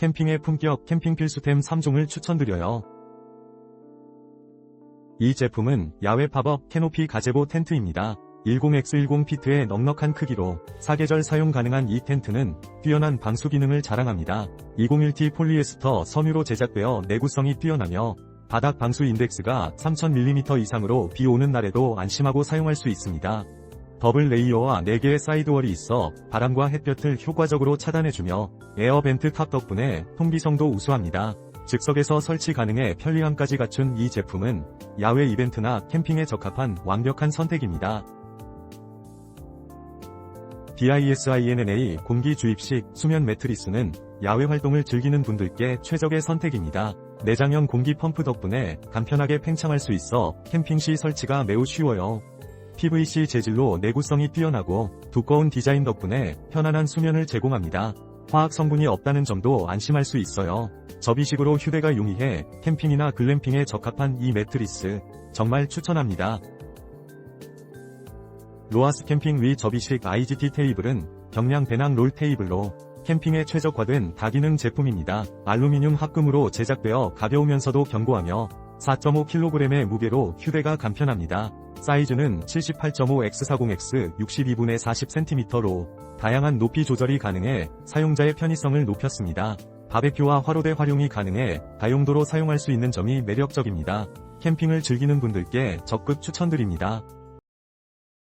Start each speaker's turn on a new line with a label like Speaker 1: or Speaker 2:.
Speaker 1: 캠핑의 품격 캠핑 필수템 3종을 추천드려요. 이 제품은 야외 팝업 캐노피 가제보 텐트입니다. 10x10 피트의 넉넉한 크기로 사계절 사용 가능한 이 텐트는 뛰어난 방수 기능을 자랑합니다. 201T 폴리에스터 섬유로 제작되어 내구성이 뛰어나며 바닥 방수 인덱스가 3000mm 이상으로 비 오는 날에도 안심하고 사용할 수 있습니다. 더블 레이어와 4개의 사이드월이 있어 바람과 햇볕을 효과적으로 차단해주며 에어 벤트 탑 덕분에 통기성도 우수합니다. 즉석에서 설치 가능해 편리함까지 갖춘 이 제품은 야외 이벤트나 캠핑에 적합한 완벽한 선택입니다. DISINNA 공기 주입식 수면 매트리스는 야외 활동을 즐기는 분들께 최적의 선택입니다. 내장형 공기 펌프 덕분에 간편하게 팽창할 수 있어 캠핑 시 설치가 매우 쉬워요. PVC 재질로 내구성이 뛰어나고 두꺼운 디자인 덕분에 편안한 수면을 제공합니다. 화학 성분이 없다는 점도 안심할 수 있어요. 접이식으로 휴대가 용이해 캠핑이나 글램핑에 적합한 이 매트리스 정말 추천합니다. 로아스 캠핑 위 접이식 IGT 테이블은 경량 배낭 롤 테이블로 캠핑에 최적화된 다기능 제품입니다. 알루미늄 합금으로 제작되어 가벼우면서도 견고하며 4.5kg의 무게로 휴대가 간편합니다. 사이즈는 78.5x40x 62분의 40cm로 다양한 높이 조절이 가능해 사용자의 편의성을 높였습니다. 바베큐와 화로대 활용이 가능해 다용도로 사용할 수 있는 점이 매력적입니다. 캠핑을 즐기는 분들께 적극 추천드립니다.